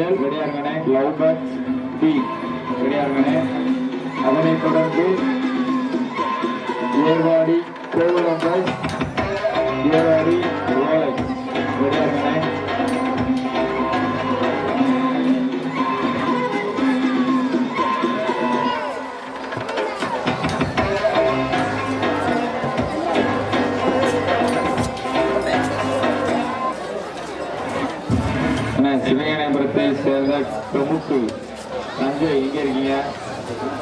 எட்டி வயல் love birds B விடையாங்கனே அதனைத் தொடர்ந்து ஏர்வாடி கோவலம்பை ஏர்வாடி சேர்ந்த பிரமுக்கு தஞ்சை எங்கே இருக்கீங்க?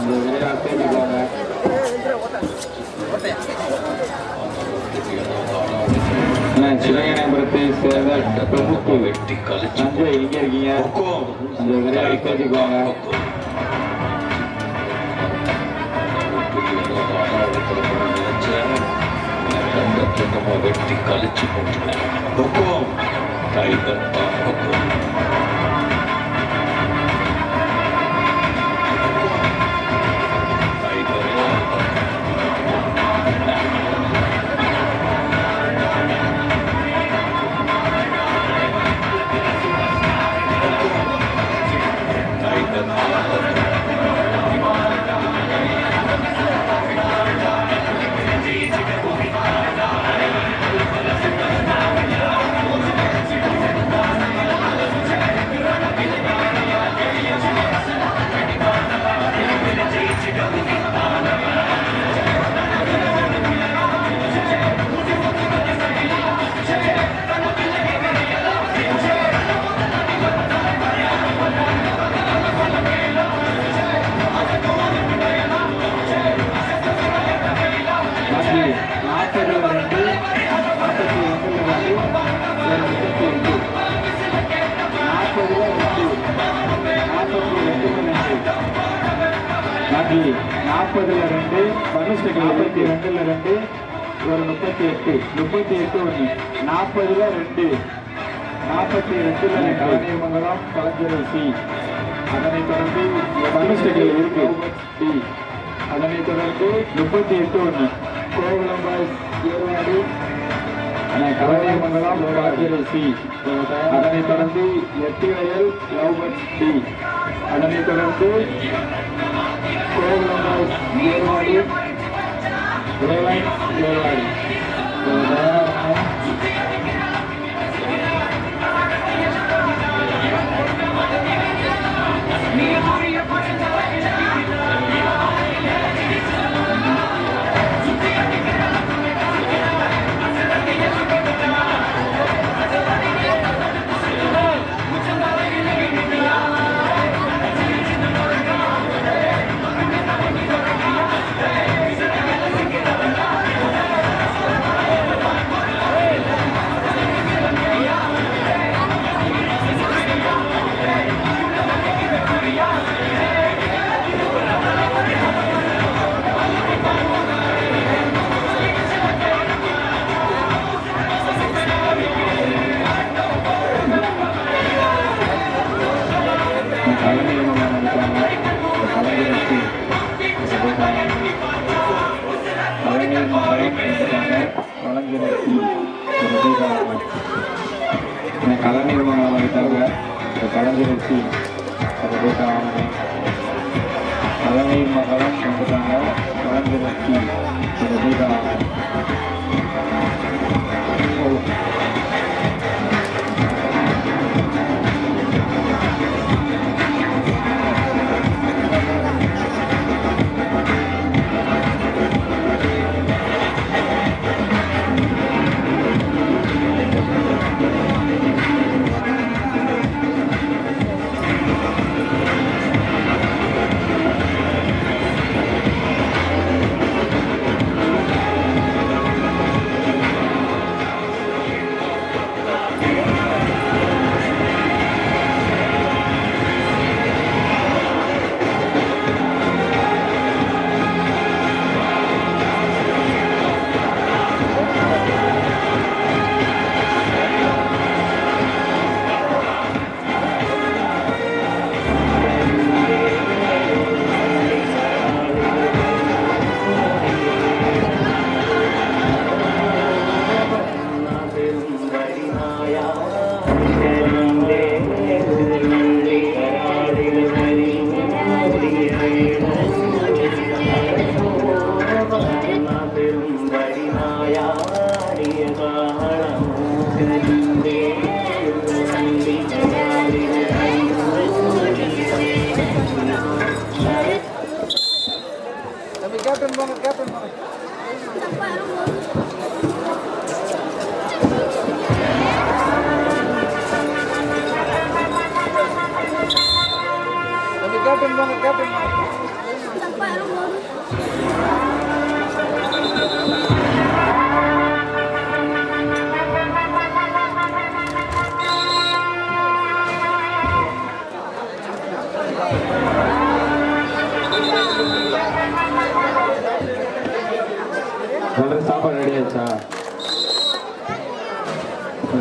இந்த விளையாட்டை இருக்காங்க சிவகணபுரத்தை சேர்ந்த பிரமுக்கு தஞ்சை எங்கே இருக்கீங்க? இந்த விளையாட்டு இருக்காங்க வெட்டி கழிச்சு போட்டுட்டேன் ஹுக்கும் டைகர் எட்டு நாற்பதுல ரெண்டு நாற்பத்தி ரெண்டு நாற்பத்தி ரெண்டுல ரெண்டு ஒரு முப்பத்தி எட்டு முப்பத்தி எட்டு ஒன்று நாற்பதுல ரெண்டு நாற்பத்தி ரெண்டுல கலைஞர் மங்கலம் கலைஞர் சி. அதனைத் தொடர்ந்து பனுஷ்டக்கு இருக்கு. டி அதனைத் தொடர்ந்து முப்பத்தி எட்டு ஒன்று கோகுலம்பாய் ஏர்வாடி கலைஞர் மங்கலம் சி. அதனைத் தொடர்ந்து எட்டு வயல் லவ்பட் டி. அதனைத் தொடர்ந்து கோகுலம்பாய் ஏர்வாடி ரிலையன்ஸ் ஏர்வாடி தயாராக கலநீர்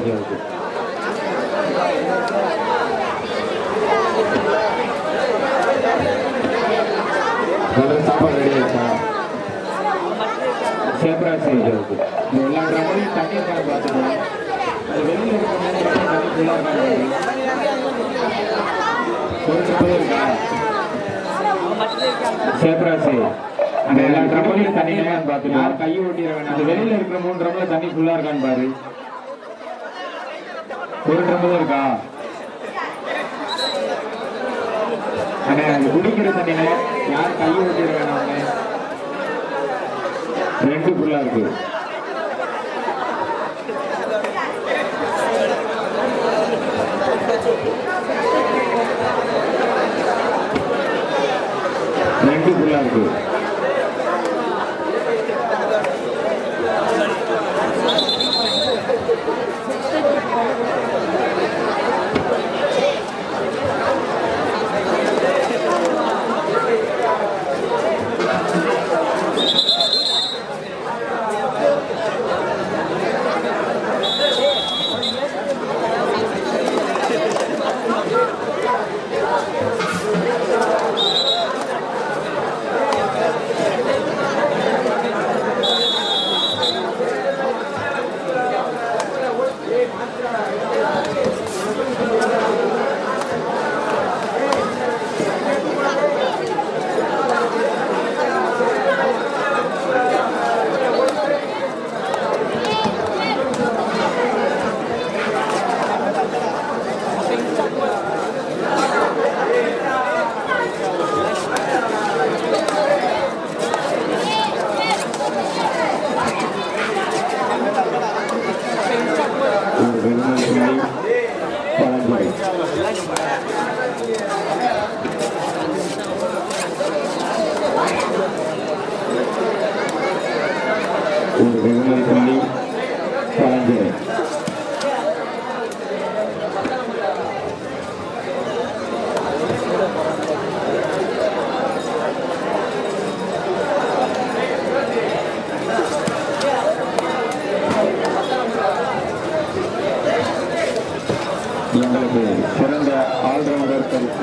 ஓகே ஓகே சொல்ற சாப்பாடு ரெடி இந்த எல்லா தண்ணி அது வெளியில் இருக்கிற அந்த எல்லா ட்ரம்லையும் தண்ணி இருக்கான்னு யார் கை ஓட்டிட அந்த இருக்கிற மூணு ட்ரம்ல தண்ணி ஃபுல்லா இருக்கான்னு பாரு. ஒரு ட்ரம் தான் இருக்கா? அண்ணே அது குடிக்கிற தண்ணியில யார் கையை ஓட்டிட வேணாம் ரெண்டு புள்ளா இருக்கு. ரெண்டு புள்ளா இருக்கு.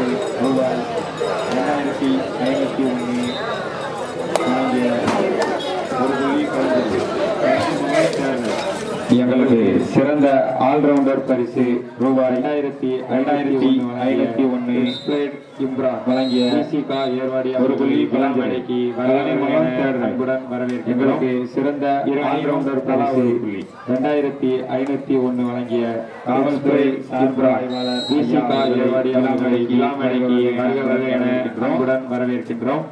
பரிசு ரூபாய் ரெண்டாயிரத்தி ஐநூற்றி ஒன்று. ஒரு புள்ளி எங்களுக்கு சிறந்த ஆல்ரவுண்டர் பரிசு ரூபாய் ரெண்டாயிரத்தி ஐநூத்தி ஐநூத்தி ஒன்று. இம்ரான் வழங்கிய சிகா ஏர்வாடி ஒரு புள்ளி கலாமடைக்கு அன்புடன் வரவேற்கிறோம். சிறந்த ஆல்ரவுண்டர் பரிசு ரெண்டாயிரத்தி ஐநூத்தி ஒன்று வழங்கிய காவல்துறை சார்பு ஆய்வாளர் சிகா ஏர்வாடி அவர்களுக்கு என அன்புடன் வரவேற்கின்றோம்.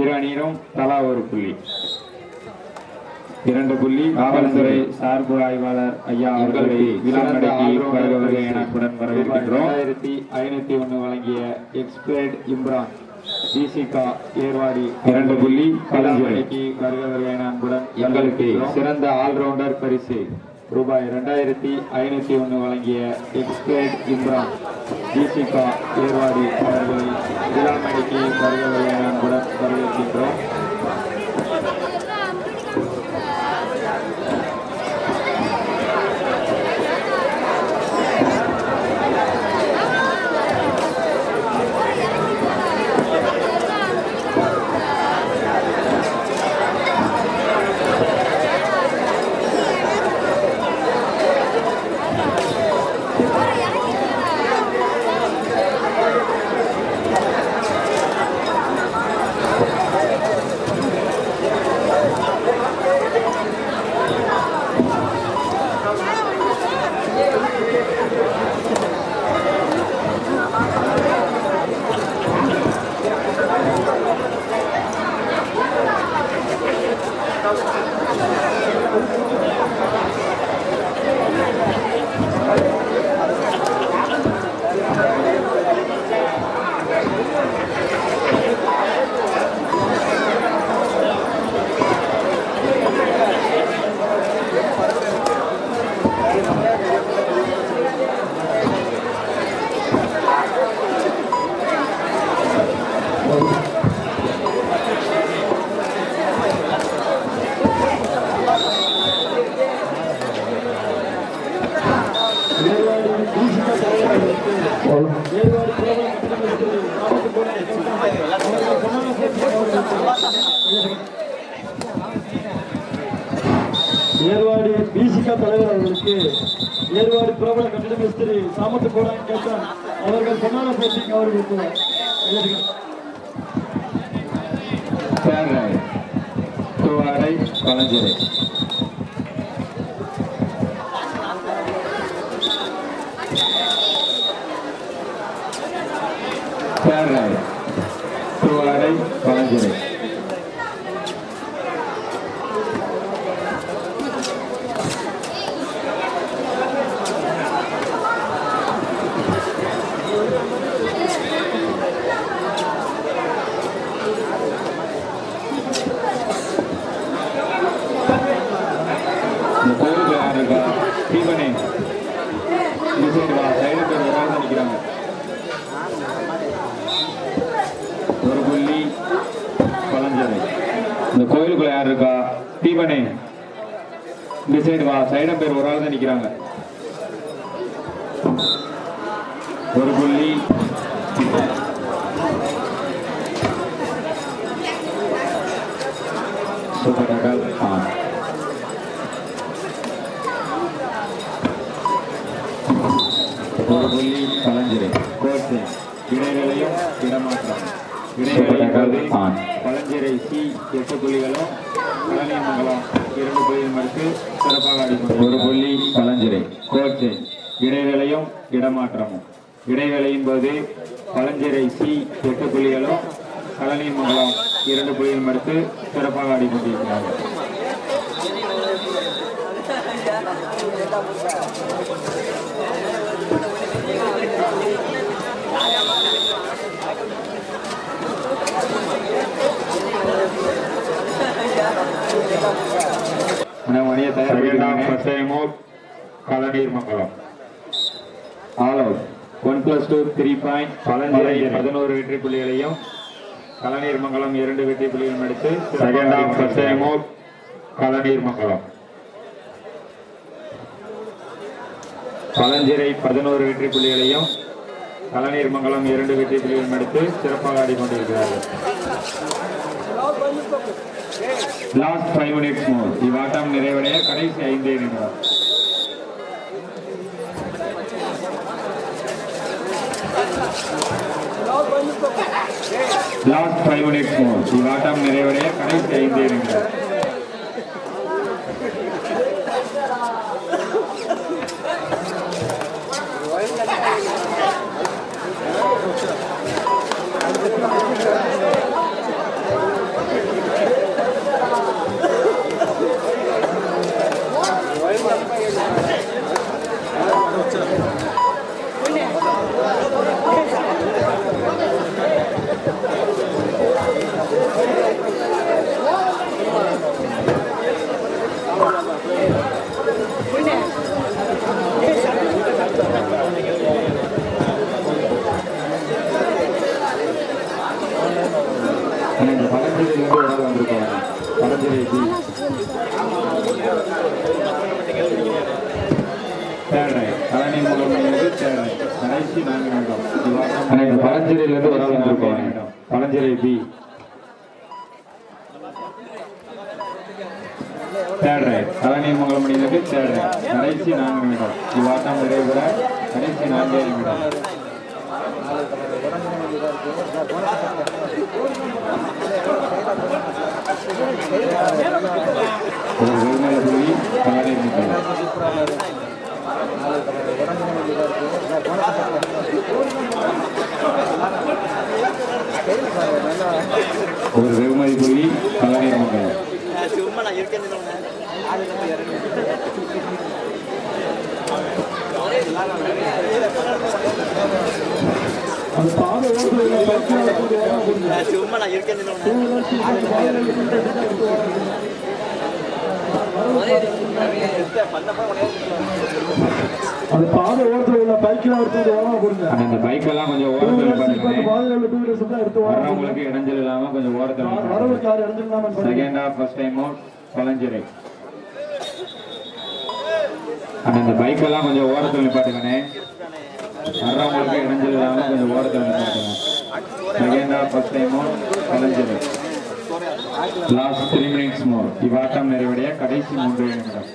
இரு அணியிலும் தலா ஒரு புள்ளி. இரண்டு புள்ளி காவல்துறை சார்பு ஆய்வாளர் ஐயா அவர்களை விழாமடைக்கு வருக வருக என அன்புடன் வரவேற்கின்றோம். ஆயிரத்தி ஐநூத்தி ஒன்று வழங்கிய எக்ஸ்பிரேட் இம்ரான் டிசிகா ஏர்வாடி இரண்டு புள்ளி விழாமடைக்கு வருக வருக என அன்புடன் எங்களுக்கு சிறந்த ஆல்ரவுண்டர் பரிசு. ரூபாய் இரண்டாயிரத்தி ஐநூத்தி ஒன்று வழங்கிய எக்ஸ்பிரேட் இம்ரான் டிசிகா ஏர்வாடி அவர்களை விழாமடைக்கு வருக வருக என அன்புடன் வரவேற்கின்றோம். ஏர்வாடி பிசிகா தலைவர் அவர்களுக்கு ஏர்வாடி பிரபல கட்டிட மிஸ்திரி சாமத்து கோடாங்கி கேட்டான் அவர்கள் பொன்னான சேர்த்து அவர்களுக்கு. பேரை துவாரை பழஞ்சிரை பேரை துவாரை பழஞ்சிரை இந்த கோயிலுக்கு யார் இருக்கா தீபனே இந்த சைடு வா சைடு பேர் ஒரு ஆள் நிற்கிறாங்க ஒரு புள்ளி பழஞ்சரை இந்த கோயிலுக்குள்ள யார் இருக்கா தீபனே இந்த சைடு வா சைடம் பேர் ஒரு ஆள் தான் நிற்கிறாங்க ஒரு புள்ளி. சூப்பர் டக்கல் ஆ. ஒரு புள்ளி பழஞ்சிரை கோர்த்து இடைநிலையும் இடமாற்றம். இடைநிலை பழஞ்சிரை சி எட்டு புள்ளிகளும் பழனிமங்கலம் இரண்டு புள்ளியும் அடுத்து சிறப்பாக ஆடிக்கொண்டு ஒரு புள்ளி பழஞ்சிரை கோர்த்து இடைநிலையும் இடமாற்றமும். இடைவேளையின் போது பழஞ்சிரை சி எட்டு புள்ளிகளும் பழனிமங்கலம் இரண்டு புள்ளியும் அடுத்து சிறப்பாக ஆடிக்கொண்டிருக்கிறார்கள் மணியை தயார் கலநீர் மங்கலம். All out one plus two three point பழஞ்சிரை பதினோரு வெற்றி புள்ளிகளையும் கலநீர் மங்கலம் இரண்டு வெற்றி புள்ளிகளும் எடுத்து செகண்ட் ஆஃப் ஃபர்ஸ்ட் கலநீர் மங்கலம். பழஞ்சிரை பதினோரு வெற்றி புள்ளிகளையும் கலநீர் மங்கலம் இரண்டு வெற்றி புள்ளிகளும் எடுத்து சிறப்பாக ஆடிக்கொண்டிருக்கிறார்கள். லாஸ்ட் ஃபைவ் மினிட்ஸ் மோர் இவ்வாட்டம் நிறைவடைய கடைசி ஐந்தே நிமிடம். லாஸ்ட் ஃபைவ் மினிட்ஸ் மோர் இவ்வாட்டம் நிறைவடைய கடைசி ஐந்தே நிமிடம் இந்த பழஞ்சிரையிலிருந்து ஒரு ஆள் வந்திருக்காங்க பழஞ்சிரை பி தேர்ட் ரைட் பழனி முகமையிலிருந்து தேர்ட் ரைட் கடைசி நான்கு நிமிடம் ஆனால் இந்த பழஞ்சிரையிலிருந்து ஒரு ஆள் வந்திருக்காங்க பழஞ்சிரை பி தேர்ட் ரைட் பழனி முகமணியிலிருந்து தேர்ட் ரைட் கடைசி நான்கு நிமிடம் இவ்வாட்டம் நிறைவுற கடைசி நான்கே நிமிடம் ஒரு வெகுமதி புள்ளி பழனி முகம் மங்கலம் சும்மா நான் இருக்கேன் அந்த பாதை ஓட்டுறதுல பைக்கில் சும்மா நான் இருக்கேன் அந்த பாதை எடுத்து கொடுங்க ஆனா இந்த பைக் எல்லாம் கொஞ்சம் ஓரத்தில் பாருங்க. பாதையில் டூ வீலர்ஸ் தான் எடுத்து ஓரமாக வர்றவங்களுக்கு இடைஞ்சல் இல்லாம கொஞ்சம் ஓரத்தில் வரவுக்கு யாரும் எடுத்துக்கலாமா second half first time out அந்த இந்த பைக் எல்லாம் கொஞ்சம் ஓரத்தில் நிப்பாட்டுக்கண்ணே வர்றவங்களுக்கு இடைஞ்சல் இல்லாமல் கொஞ்சம் ஓரத்தில் நிற்காட்டுங்க செகண்ட் ஆஃப் ஃபர்ஸ்ட் டைமும் கலைஞர் லாஸ்ட் த்ரீ மினிட்ஸ் மோர் இவ்வாட்டம் நிறைவடைய கடைசி மூன்று நிமிடம்.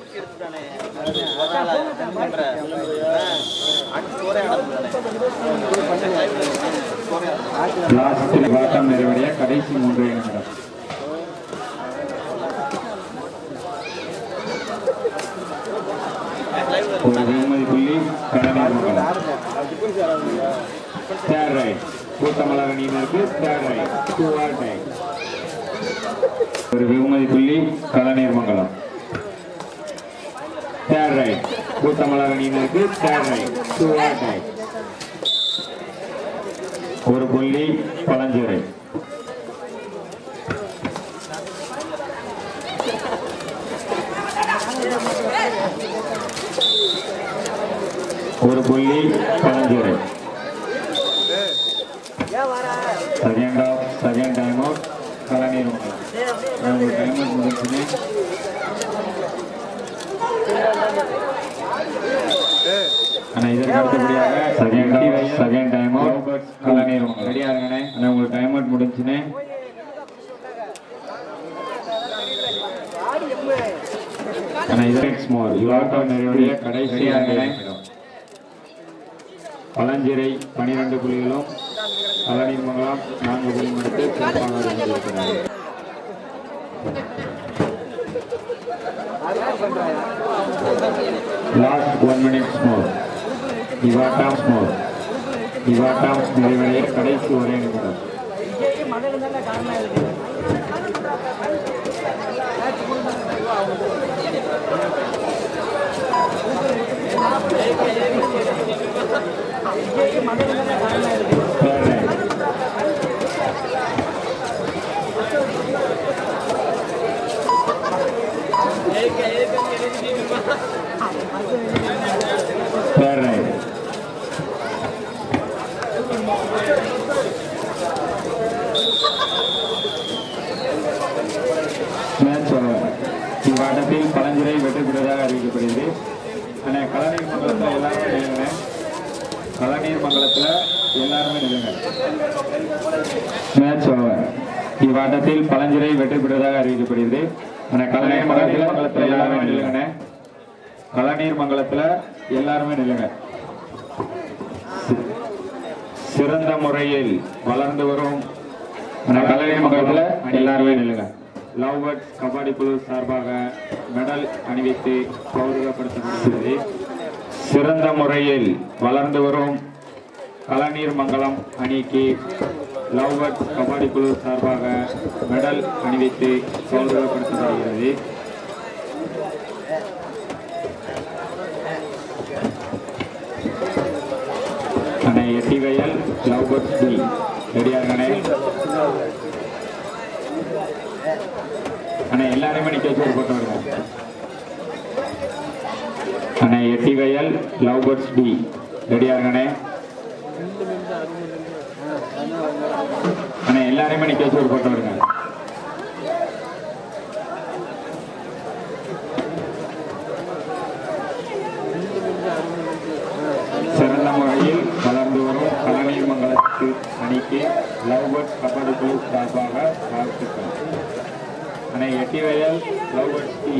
லாஸ்ட் இவ்வாட்டம் நிறைவடைய கடைசி மூன்று நிமிடம் ஒரு வெகுமதி புள்ளி கடனீர் தேர்ட் ரைட் கூட்டமலர் அணியினருக்கு third raid do or time ஒரு வெகுமதி புள்ளி கலநீர் மங்கலம் தேர்ட் ரைட் கூட்டமலர் அணியினருக்கு third raid do or time ஒரு புள்ளி பழஞ்சுரை ஒரு புள்ளி பழஞ்சுரை second half second time out கலநீர் time out முடிஞ்சுன்னு ஆனால் இதற்கு அடுத்தபடியாக second half second time out கலநீர் ரெடியாக இருங்கண்ணே ஆனால் உங்களுக்கு டைம் அவுட் முடிஞ்சுன்னு ஆனால் இதற்கு ஸ்மால் லாக்டவுன் நிறைவுடைய கடைசி பனிரெண்டு புள்ளிகளும் பழனி மங்கலம் நான்கு புள்ளியும் எடுத்து சிறப்பாக கொண்டிருக்கிறார்கள் லாஸ்ட் ஒன் மினிட் ஸ்மோர் இவாட்டாம் ஸ்மோர் இவாட்டாம் நிறைவடைய கடைசி ஒரே நிமிடம். Third line. Third எல்லாருமே நிலுங்க சிறந்த முறையில் வளர்ந்து வரும் ஆனால் கலநீர் எல்லாருமே நிலுங்க லவ் பேர்ட்ஸ் கபடி குழு சார்பாக மெடல் அணிவித்து கௌரவப்படுத்தப்படுகிறது. சிறந்த முறையில் வளர்ந்து வரும் கலநீர் மங்கலம் அணிக்கு லவ் பேர்ட்ஸ் கபடி குழு சார்பாக மெடல் அணிவித்து கௌரவப்படுத்தப்படுகிறது. அணை எட்டி வயல் லவ் டி ரெடியாருங்கண்ணே அண்ணா எல்லாருமே நிக்க வச்சு ஒரு வருங்க. எட்டி வயல் லவ் டி. ரெடியா இருங்கண்ணே எல்லாரையுமே நிக்க வச்சு வருங்க சிறந்த முறையில் வளர்ந்து வரும் கலநீர் மங்கலத்து அணிக்கு லவ் பேர்ட்ஸ் கபடி குழு சார்பாக வாழ்த்துக்கள் அணை எட்டி வயல் லவ் பேர்ட்ஸ் டி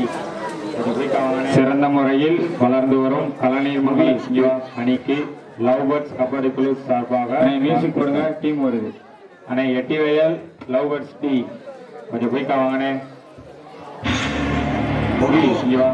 சிறந்த முறையில் வளர்ந்து வரும் கலநீர் மங்கல அணிக்கு லவ் பேர்ட்ஸ் கபடி குழு சார்பாக மியூசிக் கொடுங்க. டீம் வருது அணை எட்டி வயல் லவ் பேர்ட்ஸ் டி. கொஞ்சம் குயிக்கா வாங்கண்ணே. முகி இங்க வா.